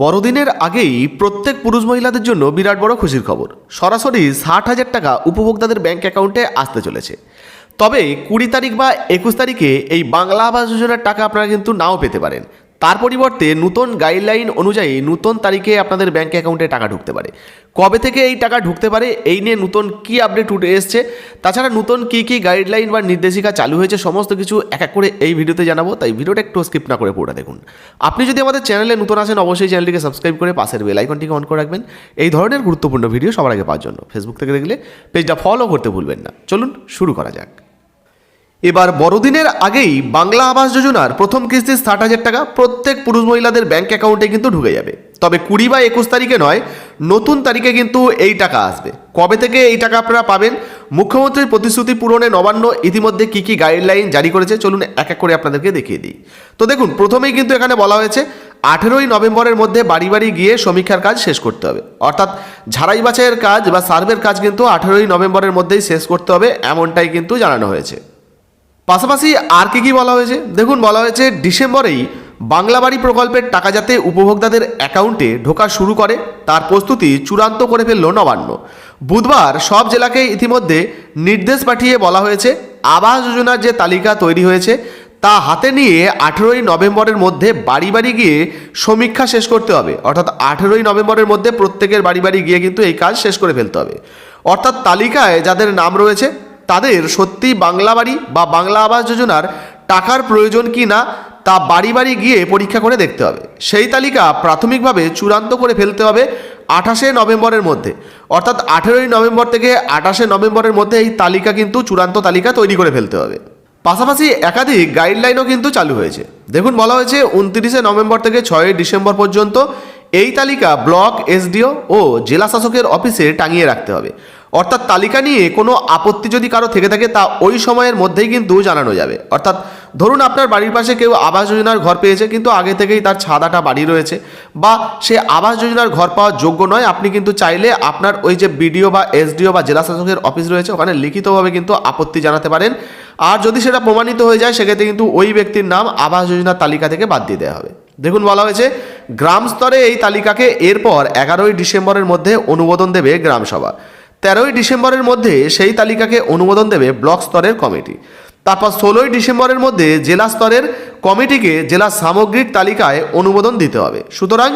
বড়দিনের আগেই প্রত্যেক পুরুষ মহিলাদের জন্য বিরাট বড় খুশির খবর। সরাসরি ষাট হাজার টাকা উপভোক্তাদের ব্যাংক অ্যাকাউন্টে আসতে চলেছে। তবে কুড়ি তারিখ বা একুশ তারিখে এই বাংলা আবাস যোজনার টাকা আপনারা কিন্তু নাও পেতে পারেন। তার পরিবর্তে নতুন গাইডলাইন অনুযায়ী নতুন তারিখে আপনাদের ব্যাঙ্ক অ্যাকাউন্টে টাকা ঢুকতে পারে। কবে থেকে এই টাকা ঢুকতে পারে এই নিয়ে নতুন কী আপডেট উঠে এসছে, তাছাড়া নতুন কী কী গাইডলাইন বা নির্দেশিকা চালু হয়েছে সমস্ত কিছু এক এক করে এই ভিডিওতে জানাব, তাই ভিডিওটা একটু স্কিপ না করে পুরোটা দেখুন। আপনি যদি আমাদের চ্যানেলে নতুন আসেন অবশ্যই চ্যানেলটিকে সাবস্ক্রাইব করে পাশের বেল আইকনটিকে অন করে রাখবেন। এই ধরনের গুরুত্বপূর্ণ ভিডিও সবার আগে পাওয়ার জন্য। ফেসবুক থেকে দেখলে পেজটা ফলো করতে ভুলবেন না। চলুন শুরু করা যাক। এবার বড়দিনের আগেই বাংলা আবাস যোজনার প্রথম কিস্তি ষাট হাজার টাকা প্রত্যেক পুরুষ মহিলাদের ব্যাংক অ্যাকাউন্টে কিন্তু ঢুকে যাবে। তবে কুড়ি বা একুশ তারিখে নয়, নতুন তারিখে কিন্তু এই টাকা আসবে। কবে থেকে এই টাকা আপনারা পাবেন? মুখ্যমন্ত্রীর প্রতিশ্রুতি পূরণে নবান্ন ইতিমধ্যে কী কী গাইডলাইন জারি করেছে চলুন এক এক করে আপনাদেরকে দেখিয়ে দিই। তো দেখুন, প্রথমেই কিন্তু এখানে বলা হয়েছে, আঠেরোই নভেম্বরের মধ্যে বাড়ি বাড়ি গিয়ে সমীক্ষার কাজ শেষ করতে হবে। অর্থাৎ ঝাড়াই বাছাইয়ের কাজ বা সার্ভের কাজ কিন্তু আঠেরোই নভেম্বরের মধ্যেই শেষ করতে হবে, এমনটাই কিন্তু জানানো হয়েছে। পাশাপাশি আর কি কি বলা হয়েছে? দেখুন, বলা হয়েছে ডিসেম্বরেই বাংলা বাড়ি প্রকল্পের টাকা যাতে উপভোক্তাদের অ্যাকাউন্টে ঢোকা শুরু করে, তার প্রস্তুতি চূড়ান্ত করে ফেলল নবান্ন। বুধবার সব জেলাকে ইতিমধ্যে নির্দেশ পাঠিয়ে বলা হয়েছে, আবাস যোজনার যে তালিকা তৈরি হয়েছে, তা হাতে নিয়ে আঠেরোই নভেম্বরের মধ্যে বাড়ি বাড়ি গিয়ে সমীক্ষা শেষ করতে হবে। অর্থাৎ আঠেরোই নভেম্বরের মধ্যে প্রত্যেকের বাড়ি বাড়ি গিয়ে কিন্তু এই কাজ শেষ করে ফেলতে হবে। অর্থাৎ তালিকায় যাদের নাম রয়েছে তাদের সত্যি বাংলা বাড়ি বা বাংলা আবাস যোজনার টাকার প্রয়োজন কি না তা বাড়ি বাড়ি গিয়ে পরীক্ষা করে দেখতে হবে। সেই তালিকা প্রাথমিকভাবে চূড়ান্ত করে ফেলতে হবে আঠাশে নভেম্বরের মধ্যে। অর্থাৎ আঠেরোই নভেম্বর থেকে আঠাশে নভেম্বরের মধ্যে এই তালিকা কিন্তু চূড়ান্ত তালিকা তৈরি করে ফেলতে হবে। পাশাপাশি একাধিক গাইডলাইনও কিন্তু চালু হয়েছে। দেখুন, বলা হয়েছে উনত্রিশে নভেম্বর থেকে ছয়ই ডিসেম্বর পর্যন্ত এই তালিকা ব্লক, এসডিও ও জেলা শাসকের অফিসে টাঙিয়ে রাখতে হবে। অর্থাৎ তালিকা নিয়ে কোনো আপত্তি যদি কারও থেকে থাকে, তা ওই সময়ের মধ্যেই কিন্তু জানানো যাবে। অর্থাৎ ধরুন আপনার বাড়ির পাশে কেউ আবাস যোজনার ঘর পেয়েছে, কিন্তু আগে থেকেই তার ছাদাটা বাড়ি রয়েছে বা সে আবাস যোজনার ঘর পাওয়ার যোগ্য নয়, আপনি কিন্তু চাইলে আপনার ওই যে বিডিও বা এসডিও বা জেলা শাসকের অফিস রয়েছে, ওখানে লিখিতভাবে কিন্তু আপত্তি জানাতে পারেন। আর যদি সেটা প্রমাণিত হয়ে যায়, সেক্ষেত্রে কিন্তু ওই ব্যক্তির নাম আবাস যোজনার তালিকা থেকে বাদ দিয়ে দেওয়া হবে। দেখুন বলা হয়েছে, গ্রাম স্তরে এই তালিকাকে এরপর এগারোই ডিসেম্বরের মধ্যে অনুমোদন দেবে গ্রামসভা। তেরোই ডিসেম্বরের মধ্যে সেই তালিকাকে অনুমোদন দেবে ব্লক স্তরের কমিটি। তারপর ষোলোই ডিসেম্বরের মধ্যে জেলা স্তরের কমিটিকে জেলা সামগ্রিক তালিকায় অনুমোদন দিতে হবে। সুতরাং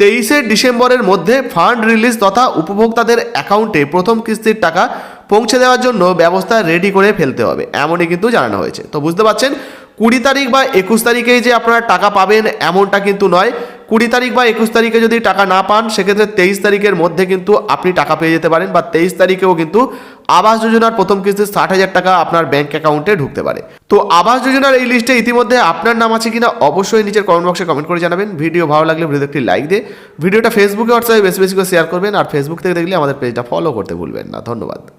তেইশে ডিসেম্বরের মধ্যে ফান্ড রিলিজ তথা উপভোক্তাদের অ্যাকাউন্টে প্রথম কিস্তির টাকা পৌঁছে দেওয়ার জন্য ব্যবস্থা রেডি করে ফেলতে হবে, এমনই কিন্তু জানানো হয়েছে। তো বুঝতে পারছেন, কুড়ি তারিখ বা একুশ তারিখেই যে আপনারা টাকা পাবেন, এমনটা কিন্তু নয়। কুড়ি তারিখ বা একুশ তারিখে যদি টাকা না পান, সেক্ষেত্রে তেইশ তারিখের মধ্যে কিন্তু আপনি টাকা পেয়ে যেতে পারেন বা তেইশ তারিখেও কিন্তু আবাস যোজনার প্রথম কিস্তি ষাট হাজার টাকা আপনার ব্যাঙ্ক অ্যাকাউন্টে ঢুকতে পারে। তো আবাস যোজনার এই লিস্টে ইতিমধ্যে আপনার নাম আছে কিনা অবশ্যই নিচের কমেন্ট বক্সে কমেন্ট করে জানাবেন। ভিডিও ভালো লাগলে ভিডিও একটি লাইক দিয়ে ভিডিওটা ফেসবুকে হোয়াটসঅ্যাপে বেশি বেশি করে শেয়ার করবেন আর ফেসবুক থেকে দেখলে আমাদের পেজটা ফলো করতে ভুলবেন না। ধন্যবাদ।